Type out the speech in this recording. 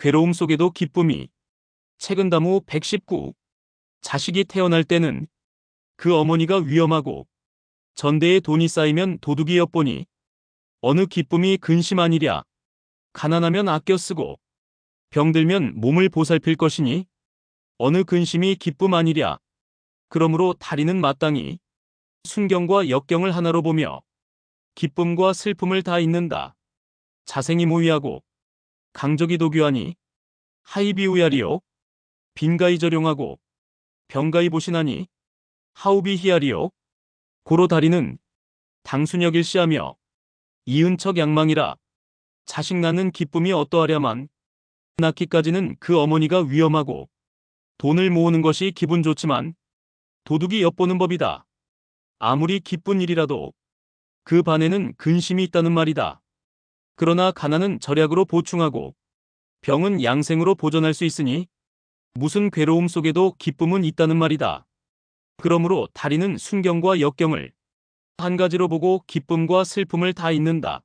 괴로움 속에도 기쁨이. 책은 다무 119. 자식이 태어날 때는 그 어머니가 위험하고 전대에 돈이 쌓이면 도둑이 엿보니 어느 기쁨이 근심하니랴. 가난하면 아껴 쓰고 병들면 몸을 보살필 것이니 어느 근심이 기쁨 아니랴. 그러므로 다리는 마땅히 순경과 역경을 하나로 보며 기쁨과 슬픔을 다 잊는다. 자생이 모의하고 강적이 도교하니 하이비 우야리요 빈가이 저룡하고 병가이 보시나니 하우비 히야리요 고로 다리는 당순역 일시하며 이은척 양망이라 자식 낳는 기쁨이 어떠하랴만 낳기까지는 그 어머니가 위험하고 돈을 모으는 것이 기분 좋지만 도둑이 엿보는 법이다. 아무리 기쁜 일이라도 그 반에는 근심이 있다는 말이다. 그러나 가난은 절약으로 보충하고 병은 양생으로 보존할 수 있으니 무슨 괴로움 속에도 기쁨은 있다는 말이다. 그러므로 다리는 순경과 역경을 한 가지로 보고 기쁨과 슬픔을 다 잊는다.